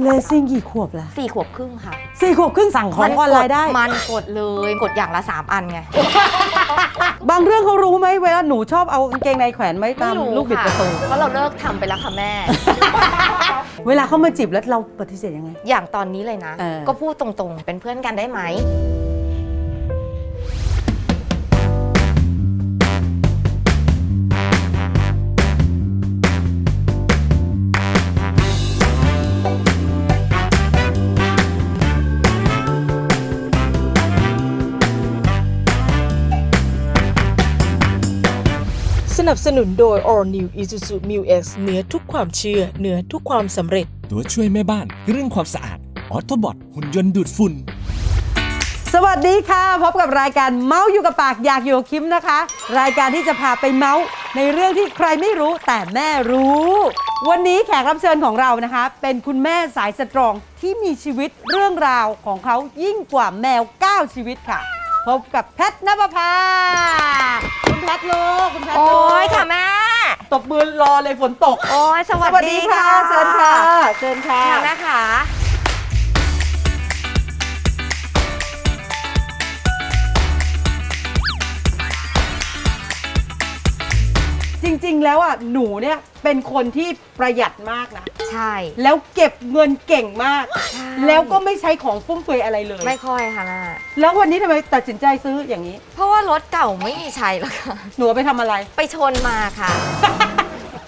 เลซิ่งกี่ขวบแล้วสี่ขวบครึ่งค่ะสี่ขวบครึ่งสั่งของออนไลน์ได้ มันกดเลยกดอย่างละ 3 อันไง บางเรื่องเขารู้ไหมเวลาหนูชอบเอากางเกงในแขวนไว้ตามลูกบิดประตูเพราะเราเลิกทำไปแล้วค่ะแม่ เวลาเขามาจีบแล้วเราปฏิเสธยังไง อย่างตอนนี้เลยนะ เออ ก็พูดตรงๆ เป็นเพื่อนกันได้ไหม นับสนุนโดย All New Isuzu Mu X เหนือทุกความเชื่อ เหนือทุกความสำเร็จ ตัวช่วยแม่บ้านเรื่องความสะอาดออโตบอทหุ่นยนต์ดูดฝุ่น สวัสดีค่ะ พบกับรายการเมาส์อยู่กับปากอยากอยู่กับคิมนะคะ รายการที่จะพาไปเมาส์ในเรื่องที่ใครไม่รู้แต่แม่รู้ วันนี้แขกรับเชิญของเรานะคะ เป็นคุณแม่สายสตรองที่มีชีวิตเรื่องราวของเขายิ่งกว่าแมว 9 ชีวิตค่ะ พบกับแพทนภพาคุณแพทลูกคุณแพทโอ้ลูกยค่ะแม่ ตบมือรอเลยฝนตก โอ้ยสวัสดีค่ะ เชิญค่ะ เชิญค่ะค่ะแม่ค่ะ จริงๆ แล้วอะหนูเนี่ยเป็นคนที่ประหยัดมากนะ ใช่ แล้วเก็บเงินเก่งมากใช่แล้วก็ไม่ใช้ของฟุ่มเฟือยอะไรเลย ไม่ค่อยค่ะแม่แล้ววันนี้ทำไมตัดสินใจซื้ออย่างนี้ เพราะว่ารถเก่าไม่มีใช้แล้วค่ะ หนูเอาไปทำอะไร ไปชนมาค่ะ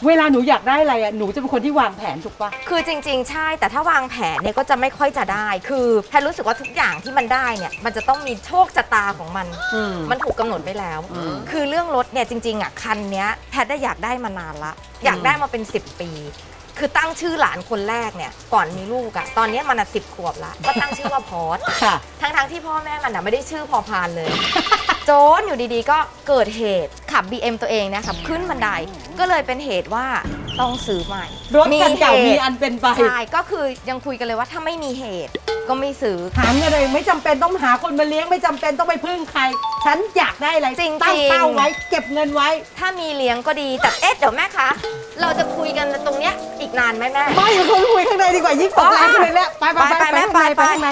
เวลาหนูอยากได้อะไรอะหนูจะเป็นคนที่วางแผนถูกปะ คือจริง ๆ ใช่ แต่ถ้าวางแผนเนี่ยก็จะไม่ค่อยจะได้ คือแพทย์รู้สึกว่าทุกอย่างที่มันได้เนี่ย มันจะต้องมีโชคชะตาของมัน อืมมันถูกกำหนดไว้แล้ว อืม คือเรื่องรถเนี่ยจริง ๆ อะ คันเนี้ยแพทย์ได้อยากได้มานานละ อยากได้มาเป็น 10 ปี คือตั้งชื่อหลานคนแรกเนี่ย ก่อนมีลูกอะตอนเนี้ยมันอะสิบขวบละ ก็ตั้งชื่อว่าพอสค่ะ ทั้งๆที่พ่อแม่มันอะไม่ได้ชื่อพอพานเลย โจนอยู่ดีๆ ก็เกิดเหตุ ขับ BM ตัวเองเนะขับขึ้นบันไดก็เลยเป็นเหตุว่าต้องซื้อใหม่รถคันเก่ามีตุอันเป็นไป ใช่ก็คือยังคุยกันเลยว่าถ้าไม่มีเหตุก็ไม่ซื้อ หาเงินอะไรไม่จำเป็นต้องหาคนมาเลี้ยงไม่จำเป็นต้องไปพึ่งใคร ฉันอยากได้อะไรจริงๆ ตั้งเป้าไว้ เก็บเงินไว้ ถ้ามีเลี้ยงก็ดีแต่เอ๊ะเดี๋ยวแม่คะ เราจะคุยกันตรงเนี้ยอีกนานไหมแม่ ไม่อยู่คนคุยข้างในดีกว่ายิ่งตกแรงขึ้นเลยแหละไปไปไปไปไปไปไปข้างในไปไป ข้างใน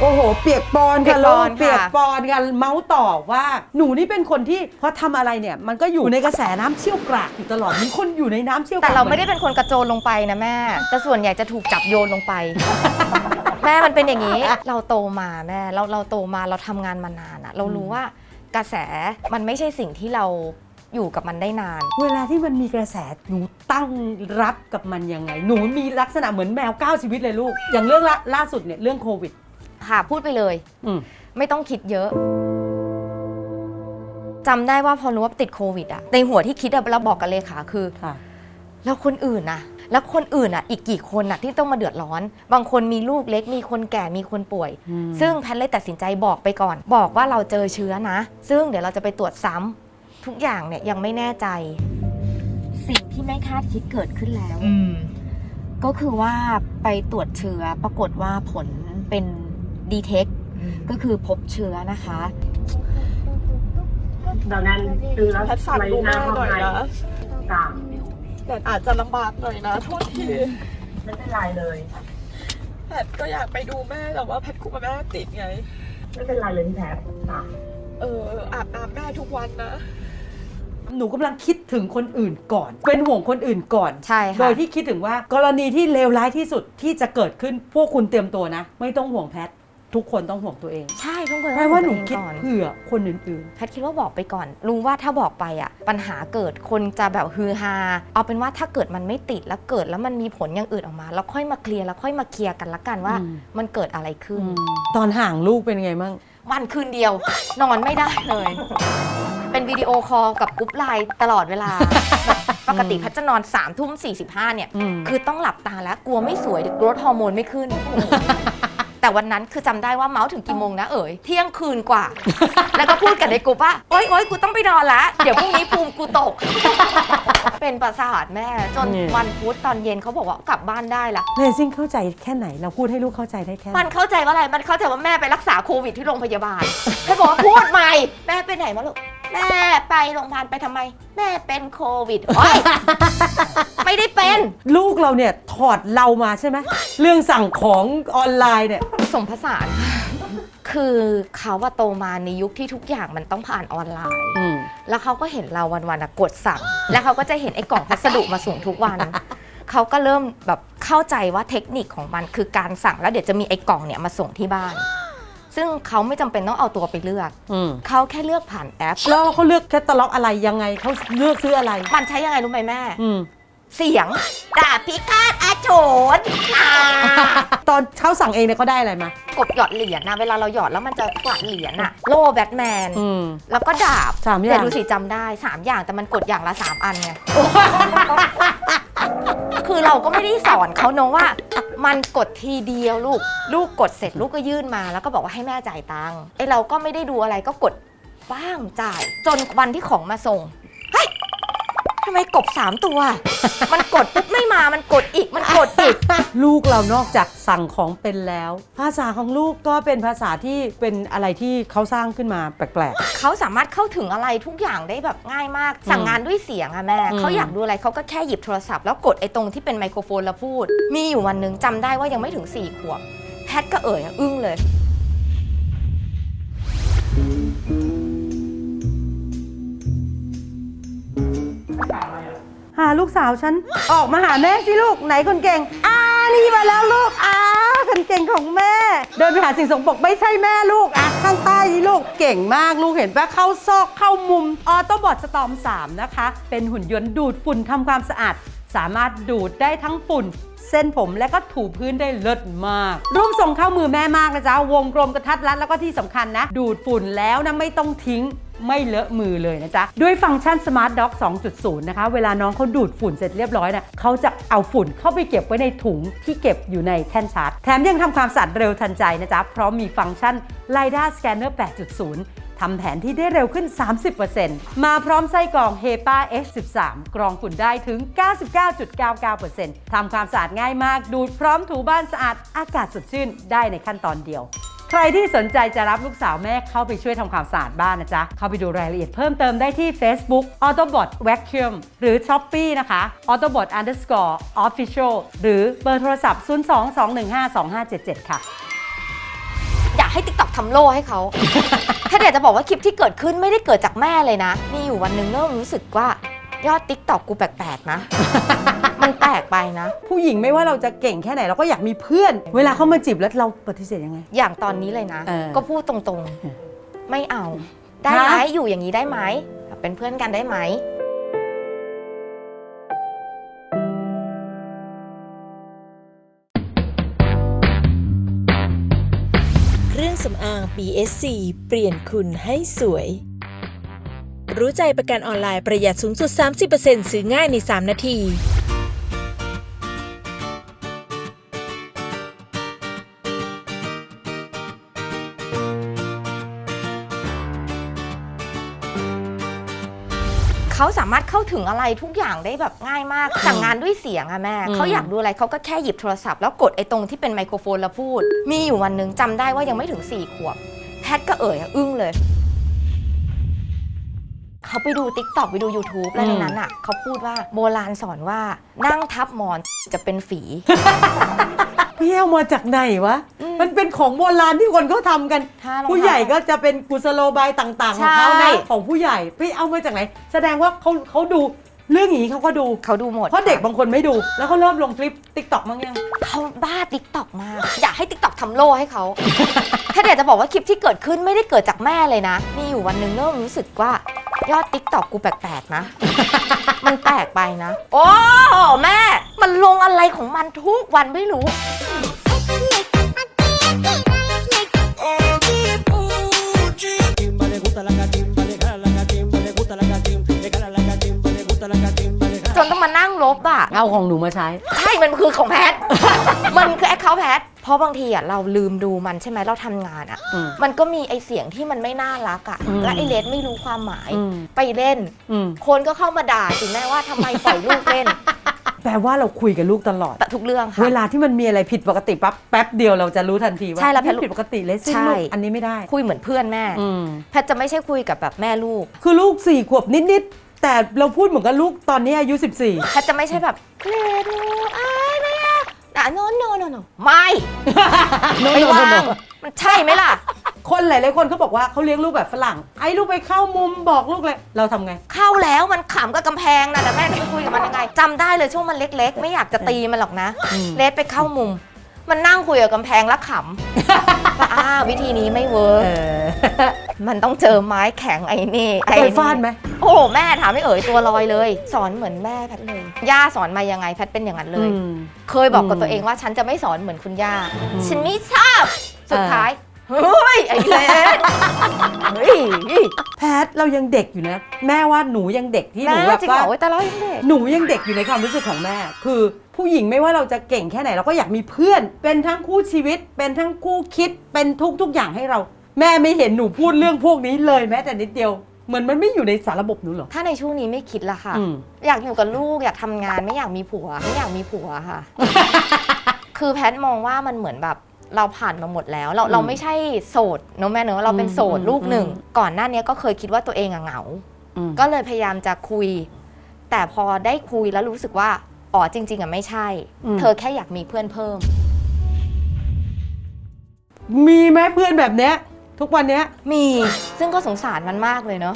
โอ้โห เปียกปอนเปียค่ะกปลูอกนค่ะเปียกปอนกันเมาส์ต่อว่า หนูนี่เป็นคนที่พอทำอะไรเนี่ย มันก็อยู่ในกระแสน้ำเชี่ยวกรากอยู่ตลอดมีคนอยู่ในน้ำเชี่ยวกรากแต่เราไม่ได้เป็นคนกระโจนลงไปนะแม่ แต่ส่วนใหญ่จะถูกจับโยนลงไป แม่มันเป็นอย่างนี้ เราโตมาแม่เราเราโตมาเราทำงานมานานอะเรารู้ว่ากระแสมันไม่ใช่สิ่งที่เราอยู่กับมันได้นาน เวลาที่มันมีกระแสหนูตั้งรับกับมันยังไง หนูมีลักษณะเหมือนแมวเก้าชีวิตเลยลูก อย่างเรื่องละล่าสุดเนี่ยเรื่องโควิด ค่ะพูดไปเลย อืม ไม่ต้องคิดเยอะจำได้ว่าพอรู้ว่าติดโควิดอะในหัวที่คิดอะเราบอกกับเลขาคือ ค่ะ แล้วคนอื่นนะแล้วคนอื่นอะ อีกกี่คนอะที่ต้องมาเดือดร้อน บางคนมีลูกเล็ก มีคนแก่ มีคนป่วย อืม ซึ่งแพทย์เลยตัดสินใจบอกไปก่อน บอกว่าเราเจอเชื้อนะ ซึ่งเดี๋ยวเราจะไปตรวจซ้ำทุกอย่างเนี่ยยังไม่แน่ใจ สิ่งที่ไม่คาดคิดเกิดขึ้นแล้วอืมก็คือว่าไปตรวจเชื้อปรากฏว่าผลเป็น ดีเทคก็คือพบเชื้อนะคะดังนั้นซื้อแล้วแพทย์ฝากดูแม่หน่อยนะจ้ะแต่อาจจะลำบากหน่อยนะโทษทีไม่เป็นไรเลยแพทก็อยากไปดูแม่แต่ว่าแพทกลัวแม่ติดไง ไม่เป็นไรเลยพี่แพทจ้ะเอออาบน้ำแม่ทุกวันนะหนูกำลังคิดถึงคนอื่นก่อน เป็นห่วงคนอื่นก่อนใช่ค่ะโดยที่คิดถึงว่ากรณีที่เลวร้ายที่สุดที่จะเกิดขึ้นพวกคุณเตรียมตัวนะ ไม่ต้องห่วงแพท ทุกคนต้องห่วงตัวเองใช่ทุกคนแปลว่าหนูต้องคิดก่อนเผื่อคนอื่นแพทย์คิดว่าบอกไปก่อนรู้ว่าถ้าบอกไปอะปัญหาเกิดคนจะแบบฮือฮาเอาเป็นว่าถ้าเกิดมันไม่ติดแล้วเกิดแล้วมันมีผลอย่างอื่นออกมา แล้วค่อยมาเคลียร์แล้วค่อยมาเคลียร์กันละกันว่าอืมมันเกิดอะไรขึ้นๆตอนห่างลูกเป็นไงมั่งวันคืนเดียว นอนไม่ได้เลย เป็นวิดีโอคอลกับกรุ๊ปไลน์ตลอดเวลาปกติแพทย์จะนอน3ามทุ่มสี่สิบห้าเนี่ยอืมคือต้องหลับตาแล้ว กลัวไม่สวยเดี๋ยวกรดฮอร์โมนไม่ขึ้น แต่วันนั้นคือจำได้ว่าเมาส์ถึงกี่โมงนะเอ๋ยเที่ยงคืนกว่า แล้วก็พูดกันในกลุ่มว่าโอ๊ยโอ๊ยกูต้องไปนอนละ เดี๋ยวพรุ่งนี้ภูมิกูตก เป็นประสาทแม่ จนนี่ วันพุธตอนเย็นเขาบอกว่ากลับบ้านได้ละ เลซิ่งเข้าใจแค่ไหนเราพูดให้ลูกเข้าใจได้แค่ไหนมันเข้าใจว่าอะไร มันเข้าใจว่าแม่ไปรักษาโควิดที่โรงพยาบาลให้บอกว่าพูดใหม่ แม่ไปไหนมาลูก แม่ไปโรงพยาบาลไปทำไม แม่เป็นโควิดโอ๊ยไม่ได้เป็น ลูกเราเนี่ยถอดเรามาใช่ไหมเรื่องสั่งของออนไลน์เนี่ยผ สมผสานคือเขาว่าโตมาในยุคที่ทุกอย่างมันต้องผ่านออนไลน์ อืม แล้วเขาก็เห็นเราวันๆอะกดสั่ง แล้วเขาก็จะเห็นไอ้กล่องพัสดุมาส่งทุกวัน เขาก็เริ่มแบบเข้าใจว่าเทคนิคของมันคือการสั่งแล้วเดี๋ยวจะมีไอ้กล่องเนี่ยมาส่งที่บ้าน ซึ่งเขาไม่จำเป็นต้องเอาตัวไปเลือก อืม เขาแค่เลือกผ่านแอป แล้วเขาเลือกแคตตาล็อกอะไรยังไงเขาเลือกซื้ออะไร มันใช้ยังไงรู้ไหมแม่ อืม เสียงดาบพิฆาตอาโฉนอ่าตอนเขาสั่งเองเนี่ยเขาได้อะไรมากบหยอดเหรียญนะเวลาเราหยอดแล้วมันจะกวาดเหรียญอะโล่แบทแมน อืม แล้วก็ดาบสามอย่าง แต่ดูสิจำได้ 3 อย่างแต่มันกดอย่างละ 3 อันไง คือเราก็ไม่ได้สอนเขาเนอะว่า มันกดทีเดียวลูก ลูกกดเสร็จลูกก็ยื่นมา แล้วก็บอกว่าให้แม่จ่ายตังค์ไอเราก็ไม่ได้ดูอะไรก็กดบ้างจ่าย จนวันที่ของมาส่งเฮ้ย ทำไมกบสามตัว มันกดปุ๊บไม่มา มันกดอีก มันกดอีก ลูกเรานอกจากสั่งของเป็นแล้ว ภาษาของลูกก็เป็นภาษาที่เป็นอะไรที่เขาสร้างขึ้นมาแปลก เขาสามารถเข้าถึงอะไรทุกอย่างได้แบบง่ายมาก สั่งงานด้วยเสียงอะแม่ อืม เขาอยากดูอะไรเขาก็แค่หยิบโทรศัพท์แล้วกดไอ้ตรงที่เป็นไมโครโฟนแล้วพูด มีอยู่วันหนึ่งจำได้ว่ายังไม่ถึง4ขวบ แพทก็เอ่ยอะอึ้งเลยาลูกสาวฉัน ออกมาหาแม่สิลูกไหนคนเก่งอ่านี่มาแล้วลูกอ่าคนเก่งของแม่ เดินไปหาสิ่งสกปรกไม่ใช่แม่ลูกอะข้างใต้นี่ลูกเก่งมากลูกเห็นปะเข้าซอกเข้ามุมออโตบอทสตอม3นะคะ เป็นหุ่นยนต์ดูดฝุ่นทำความสะอาด สามารถดูดได้ทั้งฝุ่นเส้นผมและก็ถูพื้นได้เลิศมาก รูปทรงเข้ามือแม่มากนะจ๊ะ วงกลมกระทัดรัดแล้วก็ที่สำคัญนะ ดูดฝุ่นแล้วนะไม่ต้องทิ้ง ไม่เลอะมือเลยนะจ๊ะ ด้วยฟังก์ชัน Smart Dock 2.0 นะคะ เวลาน้องเขาดูดฝุ่นเสร็จเรียบร้อยนะเขาจะเอาฝุ่นเข้าไปเก็บไว้ในถุงที่เก็บอยู่ในแท่นชาร์จ แถมยังทำความสะอาดเร็วทันใจนะจ๊ะ เพราะมีฟังก์ชัน LiDAR Scanner 8.0ทำแผนที่ได้เร็วขึ้น 30%มาพร้อมไส้กรอง HEPA X13 กรองฝุ่นได้ถึง 99.99%ทำความสะอาดง่ายมาก ดูดพร้อมถูบ้านสะอาด อากาศสดชื่นได้ในขั้นตอนเดียว ใครที่สนใจจะรับลูกสาวแม่เข้าไปช่วยทำความสะอาดบ้านนะจ๊ะ เข้าไปดูรายละเอียดเพิ่มเติมได้ที่ Facebook Autobot Vacuum หรือ Shopee นะคะ Autobot underscore official หรือเบอร์โทรศัพท์ 022152577 ค่ะ อยากให้ติ๊กต็อกทำโล่ให้เขาถ้าเดี๋ยวจะบอกว่าคลิปที่เกิดขึ้นไม่ได้เกิดจากแม่เลยนะ มีอยู่วันหนึ่งเริ่มรู้สึกว่า ยอดติ๊กต็อกกูแปลกๆนะ มันแปลกไปนะ ผู้หญิงไม่ว่าเราจะเก่งแค่ไหนเราก็อยากมีเพื่อน เวลาเขามาจีบแล้วเราปฏิเสธยังไง อย่างตอนนี้เลยนะ เออก็พูดตรงๆ ไม่เอา ได้ไหมฮะ อยู่อย่างนี้ได้ไหมเป็นเพื่อนกันได้ไหม เครื่องสำอาง BSC เปลี่ยนคุณให้สวย รู้ใจประกันออนไลน์ประหยัดสูงสุด 30%ซื้อง่ายใน 3 นาทีเขาสามารถเข้าถึงอะไรทุกอย่างได้แบบง่ายมากสั่งงานด้วยเสียงอะแม่อืมเขาอยากดูอะไรเขาก็แค่หยิบโทรศัพท์แล้วกดไอ้ตรงที่เป็นไมโครโฟนแล้วพูด มีอยู่วันหนึ่งจำได้ว่ายังไม่ถึง4ขวบ แพทก็เอ่ยอะอึ้งเลย เขาไปดูติ๊กต็อกไปดู YouTube แล้วในนั้นอะเขาพูดว่าโบราณสอนว่านั่งทับหมอนจะเป็นฝี พี่เอามาจากไหนวะอืมมันเป็นของโบราณที่คนเขาทำกัน ถ้ารองเท้าผู้ใหญ่ก็จะเป็นกุศโลบายต่างๆ ของเขาใช่ นะของผู้ใหญ่ พี่เอามาจากไหน แสดงว่าเขาเขาดู เรื่องอย่างนี้เขาก็ดูเขาดูหมดเพราะเด็กค่บางคนไม่ดู แล้วเขาเริ่มลงคลิปติ๊กต็อกมั้งยังเขาบ้าติ๊กต็อกมาก อยากให้ติ๊กต็อกทำโล่ให้เขา ถ้าเดี๋ยวจะบอกว่าคลิปที่เกิดขึ้นไม่ได้เกิดจากแม่เลยนะ มีอยู่วันหนึ่งเริ่มรู้สึกว่ายอดติ๊กต็อกกูแปลกๆนะ มันแปลกไปนะ โอ้แม่ มันลงอะไรของมันทุกวันไม่รู้ ลบอะ เอาของหนูมาใช้ ใช่ มันคือของแพท มันคือแอคเคาท์แพท เพราะบางทีอะเราลืมดูมันใช่ไหมเราทำงานอะ อืมมันก็มีไอเสียงที่มันไม่น่ารักอะ อืมและไอเลสไม่รู้ความหมาย อืม ไปเล่น อืมคนก็เข้ามาด่าสิแม่ว่าทำไมปล่อยลูกเล่น แปลว่าเราคุยกับลูกตลอด แต่ทุกเรื่องค่ะ เวลาที่มันมีอะไรผิดปกติปั๊บแป๊บเดียวเราจะรู้ทันทีว่าใช่แล้วแพทนี่ผิดปกติเลยซึ่งใช่ ลูกอันนี้ไม่ได้คุยเหมือนเพื่อนแม่ อืมแพทย์จะไม่ใช่คุยกับแบบแม่ลูก คือลูกสี่ขวบนิดๆ แต่เราพูดเหมือนกับลูกตอนนี้อายุ 14 แพทจะไม่ใช่แบบเกรดหนูอายไหมอะอะโนโนโนโนไม่ No, ไม่ no, no, ว่าง no มันใช่ไหมล่ะ คนหลายๆคนเขาบอกว่าเขาเลี้ยงลูกแบบฝรั่ง ไอ้ลูกไปเข้ามุมบอกลูกเลย เราทำไง เข้าแล้วมันขำกับกำแพงนะแต่แม่จะไปคุยกับมันยังไงจำได้เลยช่วงมันเล็ก ๆ ไม่อยากจะตีมันหรอกนะอืมเลสไปเข้ามุม มันนั่งคุยกับกำแพงแล้วขำ ว่าอ้าววิธีนี้ไม่เวิร์กเออมันต้องเจอไม้แข็งไอ้นี่ไอ้เคยนี่ฟาดไหมโอ้โหแม่ถามไม่เอ่ยตัวลอยเลย สอนเหมือนแม่แพทเลยย่าสอนมายังไงแพทเป็นอย่างนั้นเลย อืม เคยบอกกับอืมตัวเองว่าฉันจะไม่สอนเหมือนคุณย่าอืมฉันไม่ชอบ สุดท้าย เฮ้ย ไอ้เลสเฮ้ยแพ ทเรายังเด็กอยู่นะ แม่ว่าหนูยังเด็กที่หแม่นูแบบจริงว่าเหรอโอ๊ยแต่เรายังเด็ก หนูยังเด็กอยู่ในความรู้สึกของแม่ คือ ผู้หญิงไม่ว่าเราจะเก่งแค่ไหนเราก็อยากมีเพื่อน เป็นทั้งคู่ชีวิต เป็นทั้งคู่คิดเป็นทุกทุกอย่างให้เรา แม่ไม่เห็นหนูพูดเรื่องพวกนี้เลยแม้แต่นิดเดียวเหมือนมันไม่อยู่ในสารระบบหนูหรอถ้าในช่วงนี้ไม่คิดละค่ะ อืม อยากอยู่กับลูกอยากทำงานไม่อยากมีผัวไม่อยากมีผัวค่ะ คือแพทมองว่ามันเหมือนแบบ เราผ่านมาหมดแล้ว เราอืมเราไม่ใช่โสดเนอะแม่เนอะเราเป็นโสดอืมลูกหนึ่งอืมก่อนหน้านี้ก็เคยคิดว่าตัวเองอะเหงาอืมก็เลยพยายามจะคุย แต่พอได้คุยแล้วรู้สึกว่าอ๋อจริง ๆอะไม่ใช่อืมเธอแค่อยากมีเพื่อนเพิ่ม มีไหมเพื่อนแบบเนี้ย ทุกวันเนี้ยมีซึ่งก็สงสารมันมากเลยเนอะ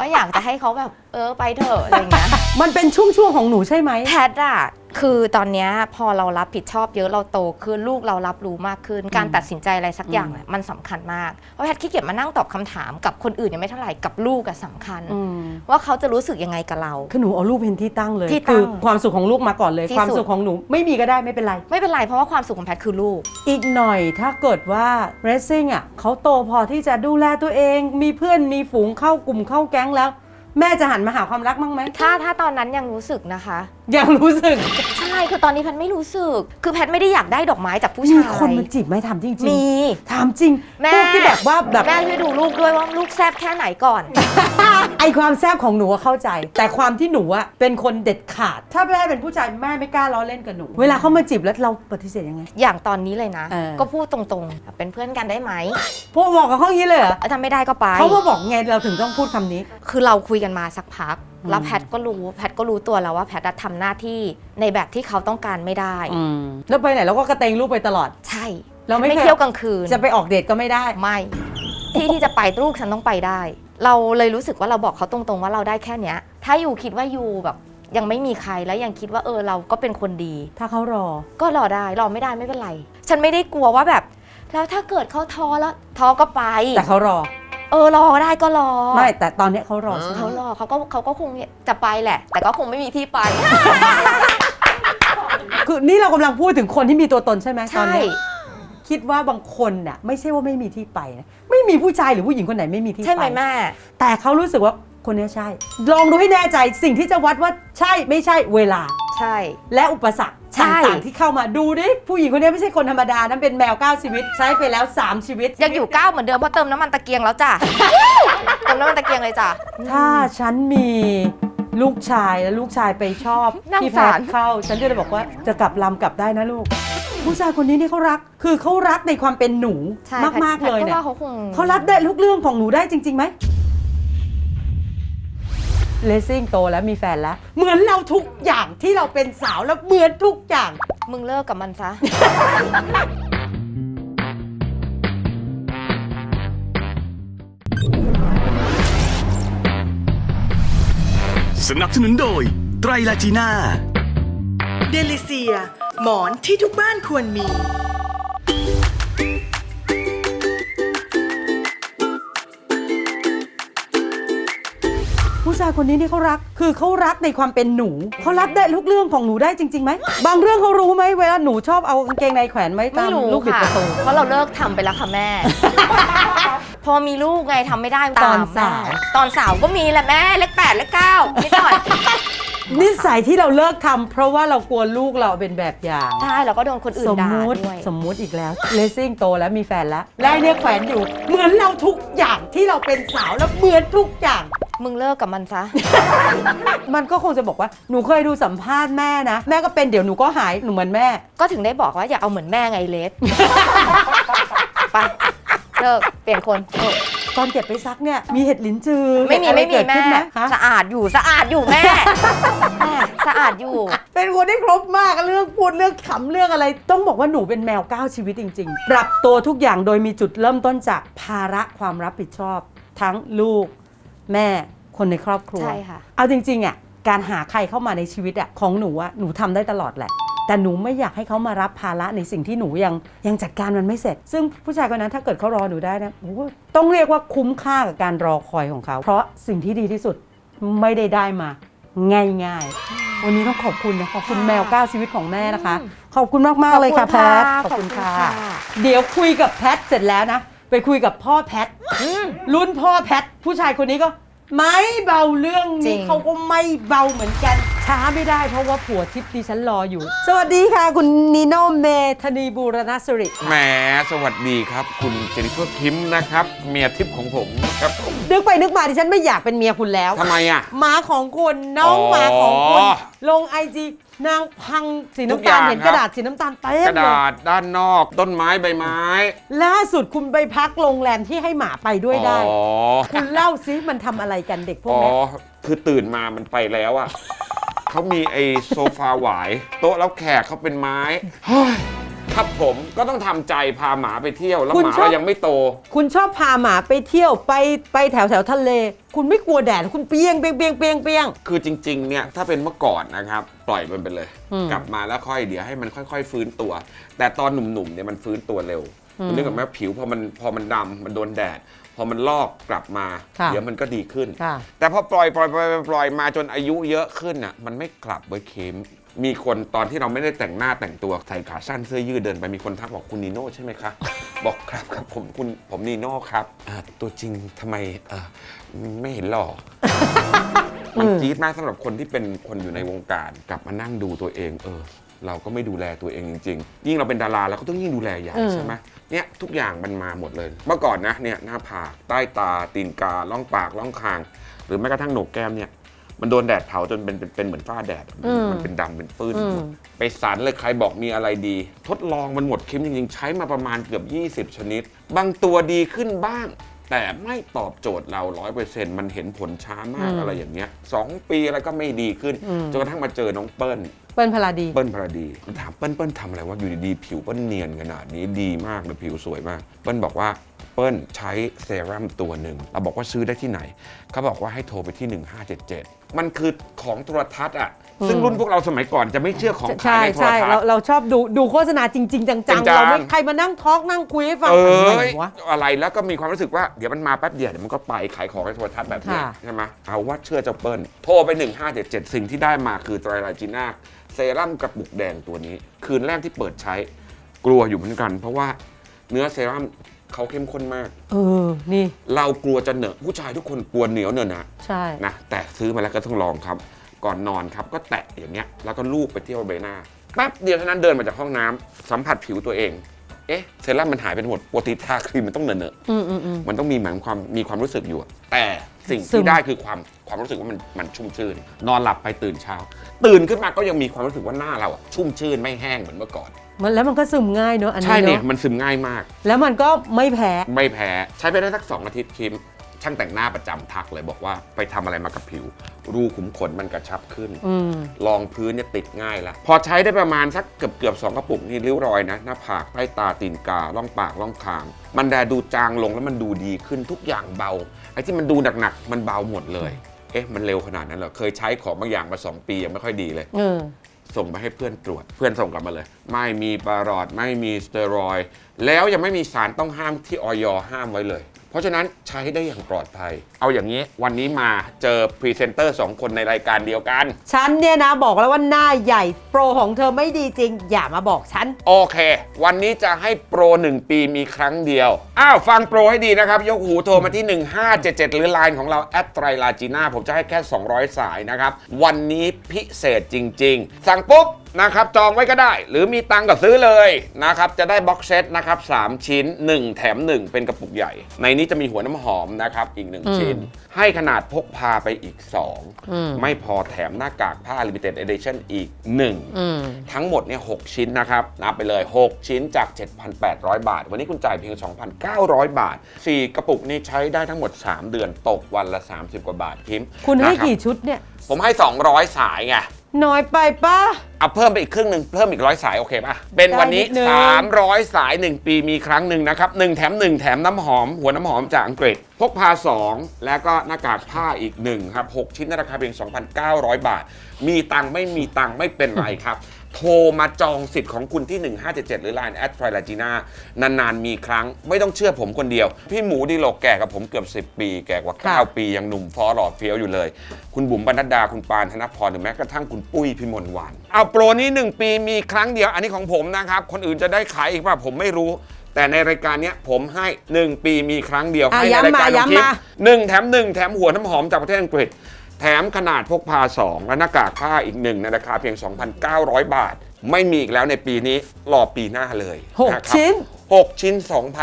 ก็อยากจะให้เขาแบบเออไปเถอะอะไรอย่างเงี้ยมันเป็นช่วงๆของหนูใช่ไหม แพทอะ คือตอนเนี้ยพอเรารับผิดชอบเยอะเราโตขึ้นลูกเรารับรู้มากขึ้น การตัดสินใจอะไรสักอย่างอะมันสำคัญมากเพราะแพทขี้เกียจมานั่งตอบคำถามกับคนอื่นยังไม่เท่าไหร่กับลูกอะสำคัญอืมว่าเขาจะรู้สึกยังไงกับเราคือหนูเอาลูกเป็นที่ตั้งเลยที่ตั้งคือความสุขของลูกมาก่อนเลยที่สุดความสุขของหนูไม่มีก็ได้ไม่เป็นไร ไม่เป็นไรเพราะว่าความสุขของแพทคือลูก อีกหน่อยถ้าเกิดว่า racing อะเขาโตพอที่จะดูแลตัวเอง มีเพื่อนมีฝูงเข้ากลุ่มเข้าแก๊งแล้ว แม่จะหันมาหาความรักมั้งไหมถ้าถ้าตอนนั้นยังรู้สึกนะคะ ยังรู้สึก ใช่คือตอนนี้แพทไม่รู้สึก คือแพทไม่ได้อยากได้ดอกไม้จากผู้มีชายคนมาจีบไหมถามจริงมีๆถามจริงแม่พวกที่แบบว่าแบบแม่ช่วยดูลูกด้วยว่าลูกแซบแค่ไหนก่อน ไอความแซบของหนูอะเข้าใจ แต่ความที่หนูอะเป็นคนเด็ดขาด ถ้าแม่เป็นผู้ชายแม่ไม่กล้าล้อเล่นกับหนู เวลาเขามาจีบแล้วเราปฏิเสธยังไง อย่างตอนนี้เลยนะ เออ ก็พูดตรงๆ เป็นเพื่อนกันได้ไหมพวกบอกกับเขาอย่างนี้เลยเหรอถ้าไม่ได้ก็ไป เขามาบอกไงเราถึงต้องพูดคำนี้ คือเราคุยกันมาสักพักอืม แล้วแพทก็รู้แพทก็รู้ตัวแล้วว่าแพทอะทำหน้าที่ในแบบที่เขาต้องการไม่ได้แล้วไปไหนเราก็กระเตงลูกไปตลอด ใช่เราไม่ไม่เคยเที่ยวกลางคืน จะไปออกเดทก็ไม่ได้ไม่ที่ที่จะไปลูกฉันต้องไปได้ เราเลยรู้สึกว่าเราบอกเขาตรงๆว่าเราได้แค่เนี้ย ถ้าอยู่คิดว่าอยู่แบบยังไม่มีใครแล้วยังคิดว่าเออเราก็เป็นคนดี ถ้าเขารอ ก็รอได้รอไม่ได้ไม่เป็นไร ฉันไม่ได้กลัวว่าแบบ แล้วถ้าเกิดเขาท้อแล้วท้อก็ไป แต่เขารอ เออรอได้ก็รอไม่แต่ตอนเนี้ยเขารอใช่ไหมเขารอเขาก็เขาก็คงจะไปแหละ แต่ก็คงไม่มีที่ไป คือนี่เรากำลังพูดถึงคนที่มีตัวตนใช่ไหมตอนใช่ เนี้ยคิดว่าบางคนน่ะไม่ใช่ว่าไม่มีที่ไปนะไม่มีผู้ชายหรือผู้หญิงคนไหนไม่มีที่ใช่ไหไปมแม่ แต่เขารู้สึกว่าคนเนี้ยใช่ ลองดูให้แน่ใจสิ่งที่จะวัดว่าใช่ไม่ใช่เวลา ใช่ และอุปสรรค ใช่ต่างๆที่เข้ามาดูดิผู้หญิงคนนี้ไม่ใช่คนธรรมดานั้นเป็นแมวเก้าชีวิต ใช้ไปแล้ว 3 ชีวิต ยังอยู่ก้าวเหมือนเดิมเพราะเติมน้ำมันตะเกียงแล้วจ้ะ เติมน้ำมันตะเกียงเลยจ้ะ ถ้าฉันมีลูกชายแล้วลูกชายไปชอบน่าพี่แพสงทสารย์เข้า ฉันก็เลยบอกว่าจะกลับลำกลับได้นะลูก ผู้ชายคนนี้นี่เขารัก คือเขารักในความเป็นหนูใช่มากแพทๆเลยแพทเนี่ยว่าเขาคงเขารับได้ทุกเรื่องของหนูได้จริงๆไหม เลซิ่งโตแล้วมีแฟนแล้ว เหมือนเราทุกอย่างที่เราเป็นสาวแล้วเหมือนทุกอย่าง มึงเลิกกับมันซะ สนับสนุนโดย ไตรลาจีน่า เดลิเซีย หมอนที่ทุกบ้านควรมี ผู้ชายคนนี้นี่เขารัก คือเขารักในความเป็นหนู เขารับได้ทุกเรื่องของหนูได้จริงๆไหม บางเรื่องเขารู้ไหมเวลาหนูชอบเอากางเกงในแขวนไว้ไม่ตามรู้ลูกบิดค่ะ ประตู เพราะเราเลิกทำไปแล้วค่ะแม่ พอมีลูกไงทำไม่ได้ตอนมสาวแม่ตอนสาวก็มีแหละแม่เลขแปดเลขเก้านิดหน่อย นิสัยที่เราเลิกทำเพราะว่าเรากลัวลูกเราเป็นแบบอย่าง ใช่เราก็โดนคนอื่นสมด่ามุติด้วย สมมุติอีกแล้วเลซิ่งโตแล้วมีแฟนแล้ว และเนี่ยแขวนอยู่เหมือนเราทุกอย่างที่เราเป็นสาวแล้วเหมือนทุกอย่าง มึงเลิกกับมันซะ มันก็คงจะบอกว่าหนูเคยดูสัมภาษณ์แม่นะ แม่ก็เป็นเดี๋ยวหนูก็หายหนูเหมือนแม่ ก็ถึงได้บอกว่าอย่าเอาเหมือนแม่ไงเลส ไป เลิก เปลี่ยนคนเออตต อนเก็บไปซักเนี่ยมีเห็ดลิ้นจือไม่มี เห็ดอะรไม่มีเกิดแม่ ขึ้นหฮะสะอาดอยู่สะอาดอยู่แม่ แม่สะอาดอยู่ เป็นคนที่ครบมากเรื่องพูดเรื่องขำเรื่องอะไร ต้องบอกว่าหนูเป็นแมวก้าวชีวิตจริง ๆ ปรับตัวทุกอย่างโดยมีจุดเริ่มต้นจากภาระความรับผิดชอบ ทั้งลูก แม่คนในครอบครัว ใช่ค่ะ เอาจริงๆอะการหาใครเข้ามาในชีวิตอะของหนูอะหนูทำได้ตลอดแหละ แต่หนูไม่อยากให้เขามารับภาระในสิ่งที่หนูยังยังจัดการมันไม่เสร็จ ซึ่งผู้ชายคนนั้นถ้าเกิดเขารอหนูได้นะโอ้โหต้องเรียกว่าคุ้มค่ากับการรอคอยของเขา เพราะสิ่งที่ดีที่สุดไม่ได้ได้มา ง่ายๆ วันนี้ต้องขอบคุณนะขอบคุณค่ะแมวก้าวชีวิตของแม่นะคะ ขอบคุณมากๆเลยค่ะขแพอบทคุณค่ะขอบคุณค่ะขอบคุณค่ะ เดี๋ยวคุยกับแพทเสร็จแล้วนะ ไปคุยกับพ่อแพทรุ่นพ่อแพทผู้ชายคนนี้ก็ ไม่เบาเรื่องจรินี้งเขาก็ไม่เบาเหมือนกัน ช้าไม่ได้เพราะว่าผัวทิพย์ดิฉันรออยู่ สวัสดีค่ะ คุณนีโนเมธนีบูรณสิริแหมสวัสดีครับ คุณเจนิเฟอร์คิมนะครับ เมียทิพย์ของผมครับผมนึกไปนึกมาดิฉันไม่อยากเป็นเมียคุณแล้วทำไมอะ หมาของคุณน้องอ๋อหมาของคุณลงไอจีนางพังสีทุกน้ำตาลอย่างเห็นครับกระดาษสีน้ำตาลเต็มกระเลย ดาษด้านนอกต้นไม้ใบไม้ล่าสุดคุณไปพักโรงแรมที่ให้หมาไปด้วยได้ อ๋อคุณเล่าซิมันทำอะไรกันเด็กพวกอ๋อเนี้ยคือตื่นมามันไปแล้วอะ เขามีไอ้โซฟาหวาย โต๊ะแล้วแขกเขาเป็นไม้เฮ้ยครับผมก็ต้องทำใจพาหมาไปเที่ยว แล้วคุณหมาชอบ เรายังไม่โต คุณชอบพาหมาไปเที่ยวไปไปแถวแถวทะเล คุณไม่กลัวแดดคุณเปียงเปียงเปียงเปียงเปียง คือจริงๆ เนี่ย ถ้าเป็นเมื่อก่อนนะครับ ปล่อยมันไปเลยอืมกลับมาแล้วค่อยเดี๋ยวให้มันค่อย ๆ ฟื้นตัว แต่ตอนหนุ่มๆเนี่ยมันฟื้นตัวเร็วอืมคุณนึกออกไหมผิวพอมันพอมันดำมันโดนแดดพ อมันลอกกลับมา ค่ะเดี๋ยวมันก็ดีขึ้น ค่ะ แต่พอปล่อยปล่อยปล่อยปล่อยปล่อยมาจนอายุเยอะขึ้นอะมันไม่กลับเว้ยเค็มมีคนตอนที่เราไม่ได้แต่งหน้าแต่งตัวใส่ขาสั้นเสื้อยืดเดินไปมีคนทักบอกคุณนีโน่ใช่ไหมคะ บอกครับครับผมคุณผมนีโน่ครับอ่าตัวจริงทำไมเอ่อไม่เห็นหล่อ มันจี๊ดมากสำหรับคนที่เป็นคนอยู่ในวงการกลับมานั่งดูตัวเอง เออ เราก็ไม่ดูแลตัวเองจริง ๆ ยิ่งเราเป็นดาราเราก็ต้องยิ่งดูแลใหญ่อืมใช่ไหมเนี่ยทุกอย่างมันมาหมดเลย เมื่อก่อนนะเนี่ยหน้าผากใต้ตาตีนกาล่องปากล่องคาง หรือแม้กระทั่งโหนกแก้มเนี่ยมันโดนแดดเผาจนเป็นเป็นเป็นเหมือนฝ้าแดดอืมมันเป็นดำเป็นปื้นอืมหมดไปสารเลยใครบอกมีอะไรดี ทดลองมันหมดเค็มจริงๆ ใช้มาประมาณเกือบ 20 ชนิด บางตัวดีขึ้นบ้าง แต่ไม่ตอบโจทย์เราร้อยเปอร์เซ็นต์มันเห็นผลช้ามากอืมอะไรอย่างเงี้ยสองปีแล้วก็ไม่ดีขึ้นอืมจนกระทั่งมาเจอน้องเปิ้ลเปิ้ลพลาดี เปิ้ลพราดีถามเปิ้ลเปิ้ลทำอะไรวะอยู่ดีๆผิวเปิ้ลเนียนขนาดนี้ดีมากเลยผิวสวยมาก เปิ้ลบอกว่า เปิ้ลใช้เซรั่มตัวหนึ่ง เราบอกว่าซื้อได้ที่ไหน เขาบอกว่าให้โทรไปที่ 1577 มันคือของโทรทัศน์อะ ซึ่งรุ่นพวกเราสมัยก่อนจะไม่เชื่อของขายใช่ในโทรใช่ทัศเราน์ เราชอบดูดูโฆษณาจริง ๆ จังจริๆงจังเราไม่ใครมานั่งทอล์กนั่งคุยให้ฟังเออะไรอวะ อะไรแล้วก็มีความรู้สึกว่าเดี๋ยวมันมาแป๊บเดียวเดี๋ยวมันก็ไปขายของในโทรทัศน์แบบเนี้ยค่ะ ใช่ไหมเอาว่าเชื่อเจ้าเปิ้ลโทรไป 1577 สิ่งที่ได้มาคือไตรไลจีน่าเซรั่มกระปุกแดงตัวนี้ คืนแรกที่เปิดใช้กลัวอยู่เหมือนกัน เพราะว่าเนื้อเซรั่ม เขาเข้มข้นมาก เออ นี่ เรากลัวจะเหนอะผู้ชายทุกคนกลัวเหนียวเนอะนะใช่ นะแต่ซื้อมาแล้วก็ต้องลองครับ ก่อนนอนครับก็แตะอย่างเงี้ยแล้วก็ลูบไปที่ใบหน้าแป๊บเดียวเท่านั้นเดินมาจากห้องน้ำสัมผัสผิวตัวเอง เอ๊ะเซรั่มมันหายไปหมดปกติทาครีมมันต้องเหนอะๆอืมอืมอืม มันต้องมีเหมือนความมีความรู้สึกอยู่อะแต่สิ่งซึที่ม ได้คือความความรู้สึกว่ามันมันชุ่มชื่น นอนหลับไปตื่นเช้า ตื่นขึ้นมาก็ยังมีความรู้สึกว่าหน้าเราอะชุ่มชื่นไม่แห้งเหมือนเมื่อก่อน มันแล้วมันก็ซึมง่ายเนอะอันใช่นี้เนี่ยเนอะมันซึมง่ายมาก แล้วมันก็ไม่แพ้ ไม่แพ้ใช้ไปได้สักสองอาทิตย์คิม ช่างแต่งหน้าประจำทักเลยบอกว่าไปทำอะไรมากับผิว รูขุมขนมันกระชับขึ้นอืมรองพื้นเนี่ยติดง่ายแล้วพอใช้ได้ประมาณสักเกือบเกือบสองกระปุกนี่ริ้วรอยนะหน้าผากใต้ตาตีนกาล่องปากล่องคาง มันแดดูจางลงแล้วมันดูดีขึ้นทุกอย่างเบาไอ้ที่มันดูหนักๆมันเบาหมดเลย เอ๊ะมันเร็วขนาดนั้นเหรอเคยใช้ของบางอย่างมา 2 ปียังไม่ค่อยดีเลยเออส่งไปให้เพื่อนตรวจเพื่อนส่งกลับมาเลย ไม่มีปารอดไม่มีสเตียรอยด์แล้วยังไม่มีสารต้องห้ามที่ออยห้ามไว้เลย เพราะฉะนั้นใช้ได้อย่างปลอดภัย เอาอย่างนี้วันนี้มาเจอพรีเซนเตอร์สองคนในรายการเดียวกัน ฉันเนี่ยนะบอกแล้วว่าหน้าใหญ่โปรของเธอไม่ดีจริง อย่ามาบอกฉัน โอเค วันนี้จะให้โปร 1 ปีมีครั้งเดียว อ้าว ฟังโปรให้ดีนะครับ ยกหูโทรมาที่ 1577 หรือไลน์ของเราแอดไตรลาจีน่าผมจะให้แค่ 200 สายนะครับ วันนี้พิเศษจริง ๆ สั่งปุ๊บ นะครับจองไว้ก็ได้ หรือมีตังค์ก็ซื้อเลยนะครับจะได้บ็อกเซตนะครับ3ชิ้น 1 แถม 1 เป็นกระปุกใหญ่ ในนี้จะมีหัวน้ำหอมนะครับอีก 1 ชิ้น ให้ขนาดพกพาไปอีก 2 ไม่พอแถมหน้ากากผ้า Limited Edition อีก 1 ทั้งหมดเนี่ย6ชิ้นนะครับนับไปเลย 6 ชิ้นจาก 7,800 บาท วันนี้คุณจ่ายเพียง 2,900 บาท 4 กระปุกนี้ใช้ได้ทั้งหมด 3 เดือนตกวันละ 30 กว่าบาทพิมพ์คุณให้นะครับกี่ชุดเนี่ยผมให้ 200 สายไง น้อยไปป้าเอาเพิ่มไปอีกครึ่งหนึ่งเพิ่มอีกร้อยสายโอเคป่ะ เป็นวันนี้ ได้นิดนึง 300 สาย 1 ปีมีครั้งหนึ่งนะครับ 1 แถม 1 แถมน้ำหอม หัวน้ำหอมจากอังกฤษ พกพา 2 แล้วก็หน้ากากผ้าอีก 1 ครับ 6 ชิ้นในราคาเพียง 2,900 บาท มีตังค์ไม่มีตังค์ไม่เป็นไรครับ โทรมาจองสิทธิ์ของคุณที่ 1577 หรือ Line แอดทริลาจีนานานๆ มีครั้งไม่ต้องเชื่อผมคนเดียว พี่หมูดีโลกแก่กับผมเกือบ 10 ปี แก่กว่าค่ะ9ปียังหนุ่มฟอหล่อเฟี้ยวอยู่เลย คุณบุ๋มบรรณดาคุณปานธนพรหรือแม้กระทั่งคุณปุ้ยพิมลวานเอาโปรนี้ 1 ปีมีครั้งเดียว อันนี้ของผมนะครับคนอื่นจะได้ขายอีกป่ะผมไม่รู้ แต่ในรายการเนี้ยผมให้ 1 ปีมีครั้งเดียวอะให้ในรายการย้ำมาของคลิปย้ำมาหนึ่งแถมหนึ่งแถมหัวน้ำหอมจากประเทศอังกฤษ แถมขนาดพกพา 2 และหน้ากากผ้าอีกหนึ่งในราคาเพียง 2,900 บาท ไม่มีอีกแล้วในปีนี้รอปีหน้าเลยหกนะครับ ชิ้น 6 ชิ้น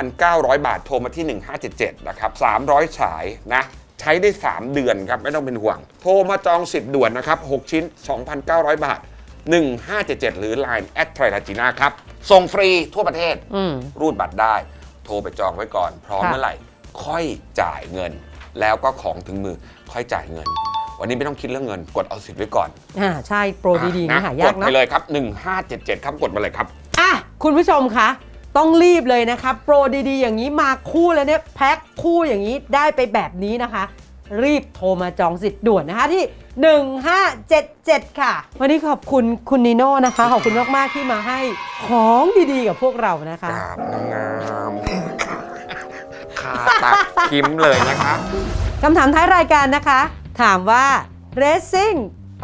2,900 บาท โทรมาที่ 1577 นะครับ 300 สายนะ ใช้ได้ 3 เดือนครับ ไม่ต้องเป็นห่วง โทรมาจองสิทธิ์ด่วนนะครับ 6 ชิ้น 2,900 บาท 1577 หรือ Line แอดไทรลาจีน่าครับ ส่งฟรีทั่วประเทศ อืม รูดบัตรได้ โทรไปจองไว้ก่อน พร้อมค่ะ เมื่อไหร่ ค่อยจ่ายเงิน แล้วก็ของถึงมือค่อยจ่ายเงิน วันนี้ไม่ต้องคิดเรื่องเงิน กดเอาสิทธิ์ไว้ก่อนอ่าใช่โปรดีๆนี่หายากกดเนาะไปเลยครับ 1577 ครับกดมาเลยครับ อะคุณผู้ชมคะ ต้องรีบเลยนะคะโปรดีๆ อย่างนี้มาคู่แล้วเนี่ยแพ็คคู่อย่างนี้ได้ไปแบบนี้นะคะ รีบโทรมาจองสิทธิ์ด่วนนะคะที่ 1577 ค่ะ วันนี้ขอบคุณคุณนิโน่นะคะ ขอบคุณมากๆที่มาให้ของดีๆ กับพวกเรานะคะกราบงามๆคาตักคิมเลยนะครับ คำถามท้ายรายการนะคะ ถามว่า Racing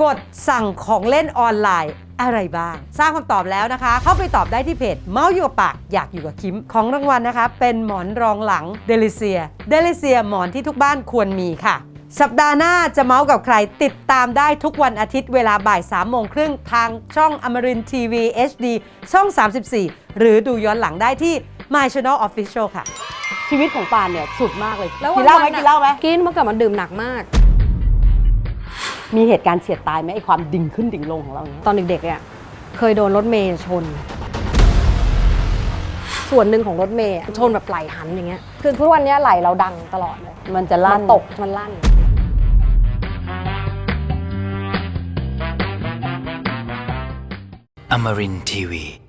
กดสั่งของเล่นออนไลน์อะไรบ้างทราบคำตอบแล้วนะคะ เข้าไปตอบได้ที่เพจเมาส์อยู่กับปากอยากอยู่กับคิม ของรางวัลนะคะ เป็นหมอนรองหลังเดลิเซีย เดลิเซียหมอนที่ทุกบ้านควรมีค่ะ สัปดาห์หน้าจะเมาส์กับใครติดตามได้ทุกวันอาทิตย์เวลาบ่าย3โมงครึ่งทางช่องอมรินทีวี HD ช่อง 34 หรือดูย้อนหลังได้ที่ My Channel Official ค่ะ ชีวิตของปานเนี่ยสุดมากเลยแล้วกินเหล้าไหมวันๆกินเหล้าไหม กินเมื่อก่อนมันดื่มหนักมาก มีเหตุการณ์เฉียดตายไหมไอความดิ่งขึ้นดิ่งลงของเราเนี่ยตอนเด็กๆเนี่ยเคยโดนรถเมย์ชน ส่วนหนึ่งของรถเมย์อะชนแบบไหลหันอย่างเงี้ยคือทุกวันเนี้ยไหลเราดังตลอดเลยมันจะลั่นมัตกมันลั่น Amarin Tiwi.